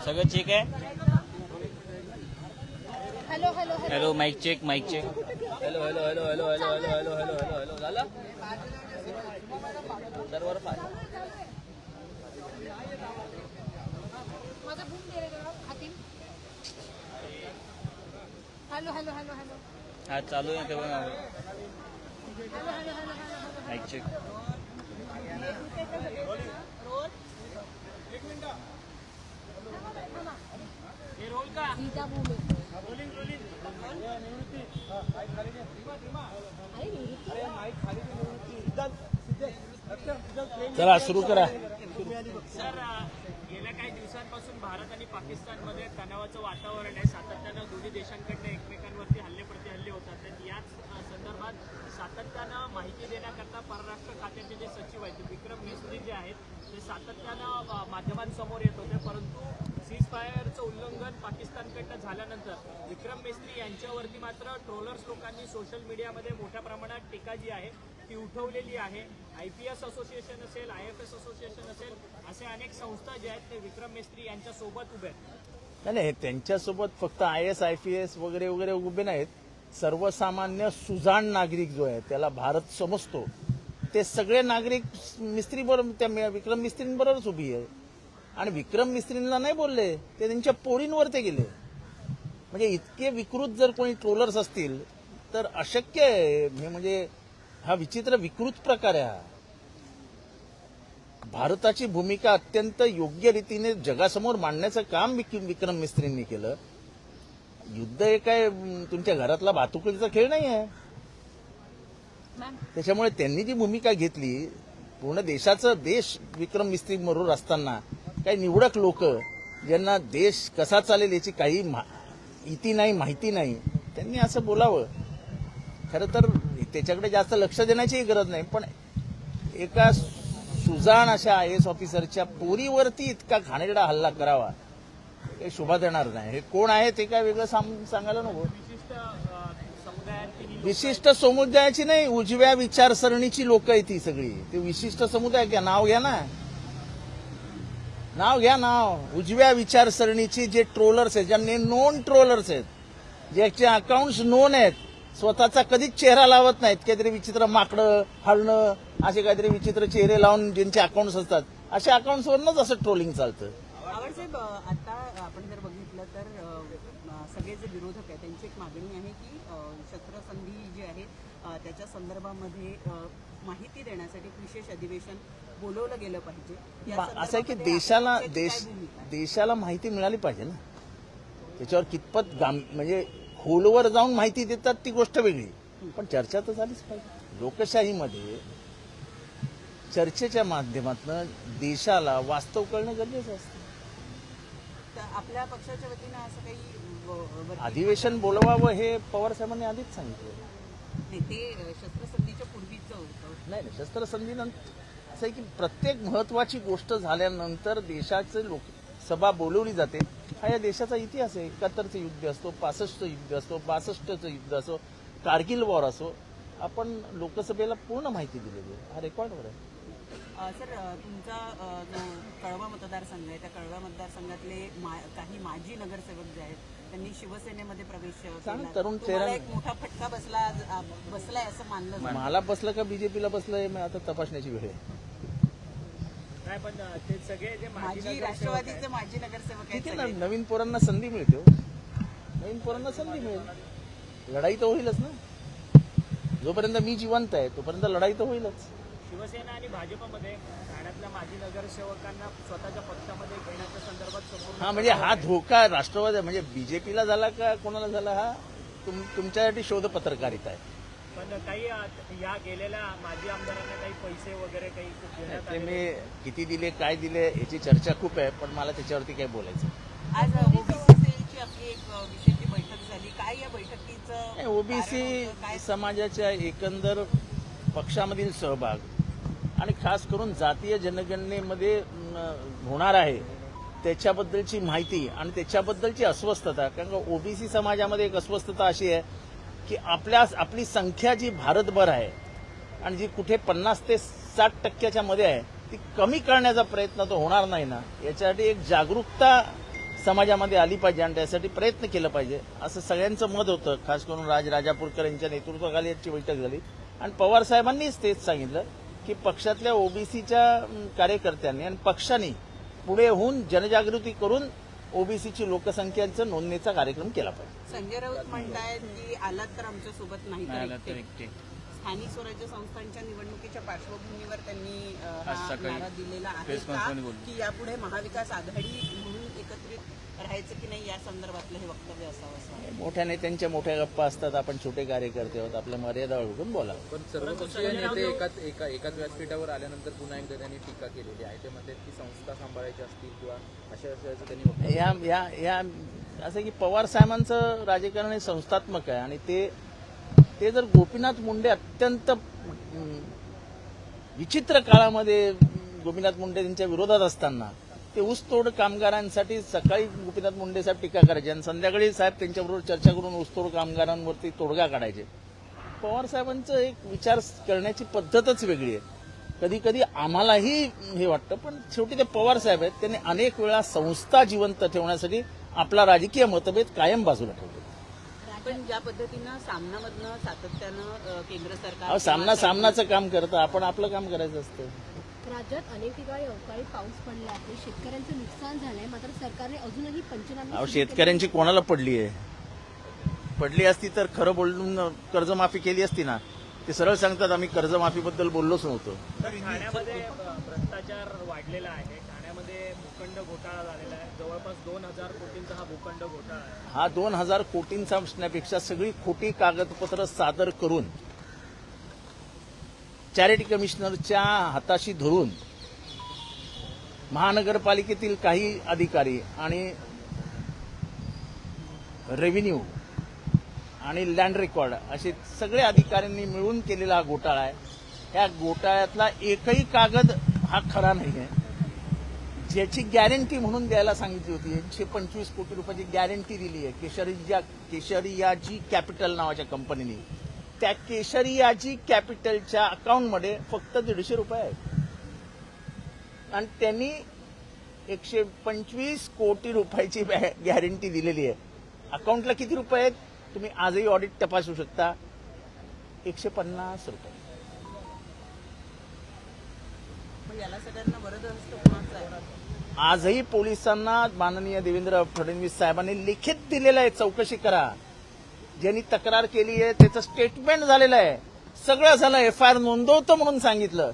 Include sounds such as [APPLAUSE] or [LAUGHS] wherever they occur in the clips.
सगळं ठीक आहे? Hello hello hello. Mic check mic check hello hello hello hello hello hello hello hello hello hello झालं? Hello hello hello hello. हा चालू आहे तेव्हा नाव ऐक चेक रोल का? बोलिंग रोलिंग चला सुरू करा. सर गेल्या काही दिवसांपासून भारत आणि पाकिस्तानमध्ये तणावाचं वातावरण आहे. सातत्यानं दोन्ही देशांकडनं एकमेकांवरती हल्ले प्रति हल्ले होतात. आणि याच संदर्भात सातत्यानं माहिती देण्याकरता परराष्ट्र खात्याचे जे सचिव आहेत विक्रम मिस्त्री जे आहेत ते सातत्यानं माध्यमांसमोर येत होते. परंतु सीज फायरचं उल्लंघन पाकिस्तानकडनं झाल्यानंतर विक्रम मिस्त्री यांच्यावरती मात्र ट्रोलर्स लोकांनी सोशल मीडियामध्ये मोठ्या प्रमाणात टीका जी आहे ती उठवलेली आहे. आय पी एस असोसिएशन असेल आय एफ एस असोसिएशन असेल असे अनेक संस्था ज्या आहेत ते विक्रम मिस्त्री यांच्यासोबत उभे आहेत. नाही नाही त्यांच्यासोबत फक्त I S I P S वगैरे वगैरे उभे नाहीत. सर्वसामान्य सुजाण नागरिक जो आहे त्याला भारत समजतो. ते सगळे नागरिक मिस्त्री बरोबर त्या विक्रम मिस्त्रींबरोबरच उभी आहे. आणि विक्रम मिस्त्रींना नाही बोलले ते त्यांच्या पोरींवर ते गेले. म्हणजे इतके विकृत जर कोणी ट्रोलर्स असतील तर अशक्य आहे. हे म्हणजे हा विचित्र विकृत प्रकार आहे हा. भारताची भूमिका अत्यंत योग्य रीतीने जगासमोर मांडण्याचं काम विक- विक्रम मिस्त्रींनी केलं. युद्ध हे काय तुमच्या घरातला भातुकलीचा खेळ नाही आहे. त्याच्यामुळे त्यांनी जी भूमिका घेतली पूर्ण देशाचं देश विक्रम मिस्त्री बरोबर असताना काही निवडक लोक ज्यांना देश कसा चालेल याची काही इती नाही माहिती नाही त्यांनी असं बोलावं. खरं तर त्याच्याकडे जास्त लक्ष देण्याचीही गरज नाही. पण एका सुजाण अशा आय एस ऑफिसरच्या पोरीवरती इतका घाणेरडा हल्ला करावा हे शोभा देणार नाही. हे कोण आहे ते काय वेगळं सांग- सांगायला नको. विशिष्ट समुदायाची नाही उजव्या विचारसरणीची लोक आहेत ती सगळी. ते विशिष्ट समुदाय घ्या नाव घ्या ना. नाव घ्या नाव. उजव्या विचारसरणीची जे ट्रोलर्स आहेत ज्यांनी नोन ट्रोलर्स आहेत ज्याचे अकाउंट्स नोन आहेत स्वतःचा कधीच चेहरा लावत नाहीत. काहीतरी विचित्र माकडं हरणं असे काहीतरी विचित्र चेहरे लावून ज्यांचे अकाउंट्स असतात अशा अकाउंट्सवरनच असं ट्रोलिंग चालतं. आवडसाहेब आता आपण जर बघितलं तर सगळे जे विरोधक आहेत त्यांची एक मागणी आहे की शस्त्रसंधी जी आहे त्याच्या संदर्भामध्ये माहिती देण्यासाठी विशेष अधिवेशन बोलवलं गेलं पाहिजे. असं आहे की देशाला देश? देशाला माहिती मिळाली पाहिजे ना. त्याच्यावर कितपत म्हणजे खोलवर जाऊन माहिती देतात ती गोष्ट वेगळी. पण चर्चा तर झालीच पाहिजे. लोकशाहीमध्ये चर्चेच्या माध्यमातून देशाला वास्तव कळणं गरजेचं असतं. आपल्या पक्षाच्या वतीनं असं काही अधिवेशन बोलवावं हे पवार साहेबांनी आधीच सांगितलं. नाही, ते शस्त्रसंधीच्या पूर्वीचं होतं. नाही नाही शस्त्रसंधीनंतर असं आहे की प्रत्येक महत्वाची गोष्ट झाल्यानंतर देशाचे लोक सभा बोलवली जाते. हा या देशाचा इतिहास आहे. एकाहत्तरचं युद्ध असतो पासष्टचं युद्ध असतो बासष्टचं युद्ध असो कारगिल वॉर असो आपण लोकसभेला पूर्ण माहिती दिलेली आहे. हा रेकॉर्डवर आहे. सर तुमचा जो कळवा मतदारसंघ आहे त्या कळवा मतदारसंघातले मा- काही माजी नगरसेवक जे आहेत त्यांनी शिवसेनेमध्ये प्रवेश. तरुण एक मोठा फटका बसला बसलाय असं मानलं. मला बसलं का बीजेपीला बसलं हे आता तपासण्याची वेळ आहे. नाही पण ते सगळे जे माजी राष्ट्रवादीचे आहेत, माजी नगरसेवक आहेत ठीक आहे ना. नवीन पोरांना संधी मिळते हो. नवीन पोरांना संधी मिळेल. लढाई तर होईलच ना. जोपर्यंत मी जिवंत आहे तोपर्यंत लढाई तर होईलच. शिवसेना आणि भाजपमध्ये ठाण्यातल्या माजी नगरसेवकांना स्वतःच्या पक्षामध्ये घेण्याच्या संदर्भात संपूर्ण हा म्हणजे हा धोका राष्ट्रवादी म्हणजे बीजेपीला झाला का कोणाला झाला हा? तुम तुमच्यासाठी शोध पत्रकारिता आहे. पण काही या गेलेल्या माजी आमदारांना काही पैसे वगैरे काही देण्यात ते मी किती दिले काय दिले याची चर्चा खूप आहे पण मला त्याच्यावरती काय बोलायचं आज ओबीसी सेलची आपली एक अ, बैठक झाली. काय या बैठकीचं कारण ओबीसी होतं? काय? समाजाच्या एकंदर पक्षामधील सहभाग आणि खास करून जातीय जनगणनेमध्ये म, होणार आहे त्याच्याबद्दलची माहिती आणि त्याच्याबद्दलची अस्वस्थता कारण का ओबीसी समाजामध्ये एक अस्वस्थता अशी आहे की आपल्या आपली संख्या जी भारतभर आहे आणि जी कुठे पन्नास ते साठ टक्क्याच्या मध्ये आहे ती कमी करण्याचा प्रयत्न तो होणार नाही ना. याच्यासाठी एक जागरूकता समाजामध्ये आली पाहिजे आणि त्यासाठी प्रयत्न केला पाहिजे. असं सगळ्यांचं मत होतं खास करून राज राजापूरकर यांच्या नेतृत्वाखाली याची बैठक झाली. आणि पवार साहेबांनीच तेच सांगितलं की पक्षातल्या ओबीसीच्या कार्यकर्त्यांनी आणि पक्षांनी पुढे होऊन जनजागृती करून ओबीसीची लोकसंख्येचं नोंदणीचा कार्यक्रम केला पाहिजे संजय राऊत म्हणतायत की आलात तर आमच्यासोबत नाही नाही आला तर तर एकटे. एकटे स्थानिक स्वराज्य संस्थांच्या निवडणुकीच्या पार्श्वभूमीवर त्यांनी अ, आज हा सकाळी नारा दिलेला आहे प्रेस का कॉन्फरन्स बोलले. की यापुढे महाविकास आघाडी म्हणून एकत्रित राहायचं की नाही या संदर्भातलं हे वक्तव्य असावं. मोठ्या नेत्यांच्या मोठ्या गप्पा असतात आपण छोटे कार्यकर्ते आहोत आपल्या मर्यादा ओळखून बोला. पण सर्वपक्षीय नेते एकाच एका एकाच व्यासपीठावर आल्यानंतर पुन्हा एकदा त्यांनी टीका केलेली आहे. ते म्हणतात की संस्था सांभाळायची असतील किंवा अशा अशाचं त्यांनी वक्तव्य या या या असं की पवार साहेबांचं राजकारण हे संस्थात्मक आहे आणि ते ते जर गोपीनाथ मुंडे अत्यंत विचित्र काळामध्ये गोपीनाथ मुंडे त्यांच्या विरोधात असताना ते ऊसतोड कामगारांसाठी सकाळी गोपीनाथ मुंडे साहेब टीका करायचे आणि संध्याकाळी साहेब त्यांच्याबरोबर चर्चा करून ऊसतोड कामगारांवरती तोडगा काढायचे. पवार साहेबांचं एक विचार करण्याची पद्धतच वेगळी आहे. कधी कधी आम्हालाही हे वाटतं पण शेवटी ते पवार साहेब आहेत त्यांनी अनेक वेळा संस्था जिवंत ठेवण्यासाठी आपला राजकीय मतभेद कायम बाजूला ठेवले पण ज्या पद्धतीनं सामनामधनं सातत्यानं केंद्र सरकार सामना सामनाचं काम करतं आपण आपलं काम करायचं असतं. राज्यात अनेक ठिकाणी अवकाळी पाऊस पडला आहे. शेतकऱ्यांचं नुकसान झालंय मात्र सरकारने अजूनही पंचनामे अहो शेतकऱ्यांची कोणाला पडली आहे? पडली असती तर खरं बोलून कर्जमाफी केली असती ना. ते सरळ सांगतात आम्ही कर्जमाफीबद्दल बोललोच नव्हतो. तर ठाण्यामध्ये अ, भ्रष्टाचार वाढलेला आहे. ठाण्यामध्ये भूखंड घोटाळा झालेला आहे. जवळपास दोन हजार कोटींचा हा भूखंड घोटाळा आहे. हा दोन हजार कोटींचा असण्यापेक्षा सगळी खोटी कागदपत्र सादर करून चॅरिटी कमिशनरच्या हाताशी धरून महानगरपालिकेतील काही अधिकारी आणि रेव्हेन्यू आणि लँड रेकॉर्ड असे सगळे अधिकाऱ्यांनी मिळून केलेला हा घोटाळा आहे. या घोटाळ्यातला एकही कागद हा खरा नाही आहे ज्याची गॅरंटी म्हणून द्यायला सांगितली होती एकशे पंचवीस कोटी रुपयाची गॅरंटी दिली आहे केशरिया केशरियाची कॅपिटल नावाच्या कंपनीने त्या केशरियाजी कॅपिटलच्या अकाउंटमध्ये फक्त दीडशे रुपये आहेत. आणि त्यांनी एकशे पंचवीस कोटी रुपयाची [LAUGHS] गॅरंटी दिलेली आहे. अकाउंटला किती रुपये आहेत? तुम्ही आजही ऑडिट तपासू शकता. एकशे पन्नास रुपये. आजही पोलिसांना माननीय देवेंद्र फडणवीस साहेबांनी लिखित दिलेलं आहे. चौकशी करा. ज्यांनी तक्रार केली आहे त्याचं स्टेटमेंट झालेलं आहे. सगळं झालं एफ आय आर नोंदवतो म्हणून सांगितलं.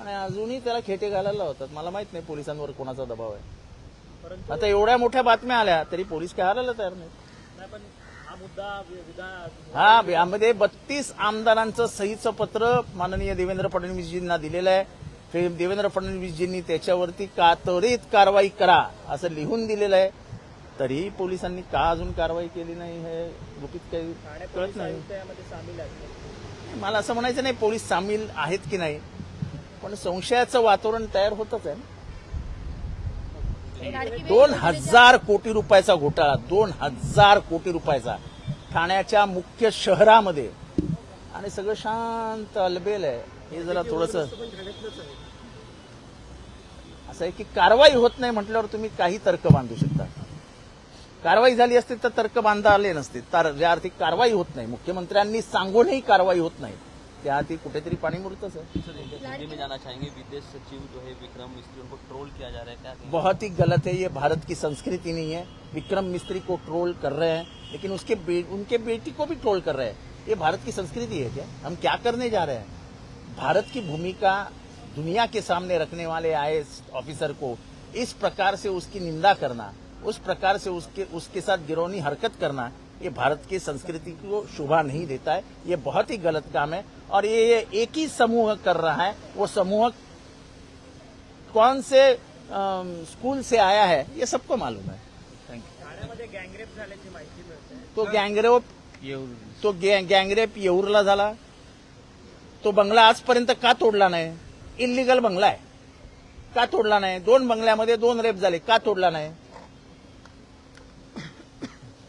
आणि अजूनही त्याला खेटे घालायला होतात मला माहीत नाही पोलिसांवर कोणाचा दबाव आहे. आता एवढ्या मोठ्या बातम्या आल्या तरी पोलीस काय हारायला तयार नाही हा हा यामध्ये बत्तीस आमदारांचं सहीचं पत्र माननीय देवेंद्र फडणवीसजींना दिलेलं आहे. देवेंद्र फडणवीसजींनी त्याच्यावरती का त्वरित कारवाई करा असं लिहून दिलेलं आहे. तरीही पोलिसांनी का अजून कारवाई केली नाही हे गुपित काही ठाणे कळत नाही. मला असं म्हणायचं नाही पोलीस सामील आहेत की नाही पण संशयाचं वातावरण तयार होतच आहे ना. दोन हजार कोटी रुपयाचा घोटाळा दोन हजार कोटी रुपयाचा ठाण्याच्या मुख्य शहरामध्ये. आणि सगळं शांत अलबेल आहे. हे जरा थोडस असं आहे की कारवाई होत नाही म्हटल्यावर तुम्ही काही तर्क बांधू शकता. कारवाई झाली असती तर तर्क बांधता आले नसते. तर ज्या अर्थी कारवाई होत नाही मुख्यमंत्र्यांनी सांगूनही कारवाई होत नाही त्या अर्थी कुठेतरी पाणी मुरतच आहे. हिंदी में जाना चाहेंगे विदेश सचिव जो है विक्रम मिस्त्री उनको ट्रोल किया जा रहा है क्या बहुत ही गलत है ये भारत की संस्कृति नहीं है। विक्रम मिस्त्री को ट्रोल कर रहे हैं लेकिन उसके बे, उनके बेटी को भी ट्रोल कर रहे हैं। ये भारत की संस्कृति है क्या? हम क्या करने जा रहे हैं? भारत की भूमिका दुनिया के सामने रखने वाले आए ऑफिसर को इस प्रकार से उसकी निंदा करना उस प्रकार से उसके उसके साथ गिरौनी हरकत करना ये भारत की संस्कृति को शोभा नहीं देता है। ये बहुत ही गलत काम है। और ये एक ही समूह कर रहा है। वो समूह कौन से अम, स्कूल से आया है ये सबको मालूम है। थैंक यू तो गँगरेप तो गँगरेप येऊरला तो बंगला आज आजपर्यंत का तोडला नाही? इलिगल बंगला आहे. का तोडला नाही? दोन बंगल्यामध्ये दोन रेप झाले. का तोडला नाही?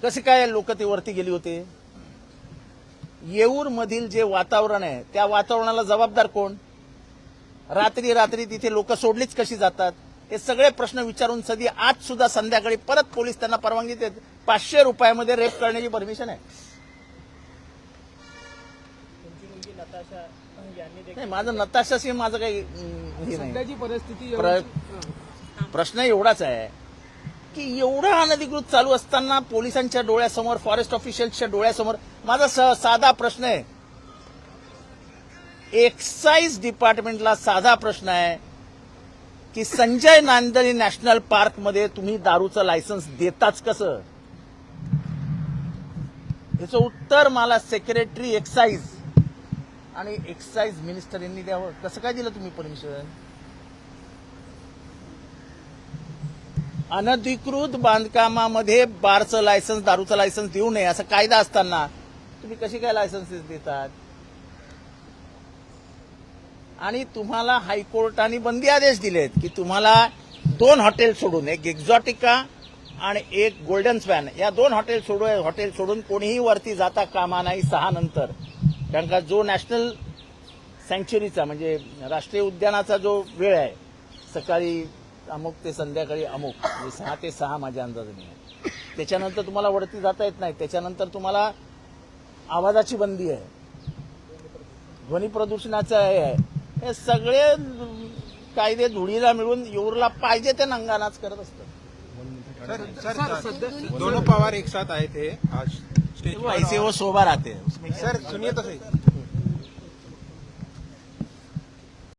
कसे काय लोक ते वरती गेली होते? येऊर मधील जे वातावरण आहे त्या वातावरणाला जबाबदार कोण? रात्री रात्री तिथे लोक सोडलीच कशी जातात? हे सगळे प्रश्न विचारून सदी आज सुद्धा संध्याकाळी परत पोलीस त्यांना परवानगी देत पाचशे रुपयामध्ये रेप करण्याची परमिशन आहे. नाही माझं नताशाशी माझं काही परिस्थिती प्र- प्रश्न एवढाच आहे. की एवढं अनधिकृत चालू असताना पोलिसांच्या डोळ्यासमोर फॉरेस्ट ऑफिशियल्सच्या डोळ्यासमोर माझा स- साधा प्रश्न आहे. एक्साईज डिपार्टमेंटला साधा प्रश्न आहे की संजय नांदणी नॅशनल पार्कमध्ये तुम्ही दारूचं लायसन्स देताच कसं? याचं उत्तर मला सेक्रेटरी एक्साईज आणि एक्साईज मिनिस्टर यांनी द्यावं. कसं काय दिलं तुम्ही परमिशन अनधिकृत बांधकामामध्ये बारचं लायसन्स दारूचं लायसन्स देऊ नये असा कायदा असताना तुम्ही कशी काय लायसन्सेस देतात? आणि तुम्हाला हायकोर्टाने बंदी आदेश दिलेत की तुम्हाला दोन हॉटेल सोडून एक एक्झॉटिका आणि एक गोल्डन स्पॅन या दोन हॉटेल सोडून हॉटेल सोडून कोणीही वरती जाता कामा नाही सहा नंतर. कारण का जो नॅशनल सँक्च्युरीचा म्हणजे राष्ट्रीय उद्यानाचा जो वेळ आहे सकाळी अमुक ते संध्याकाळी अमुक. म्हणजे सहा ते सहा माझ्या अंदाजाने आहे. त्याच्यानंतर तुम्हाला वरती जाता येत नाही. त्याच्यानंतर तुम्हाला आवाजाची बंदी आहे. ध्वनी प्रदूषणाचं हे आहे. हे सगळे कायदे धुळीला मिळून येऊरला पाहिजे ते नंगानाच करत असतात. दोनों पवार एक साथ आए थे आज स्टेज वो शोभा राहते. हैं सर सुनिए तो सही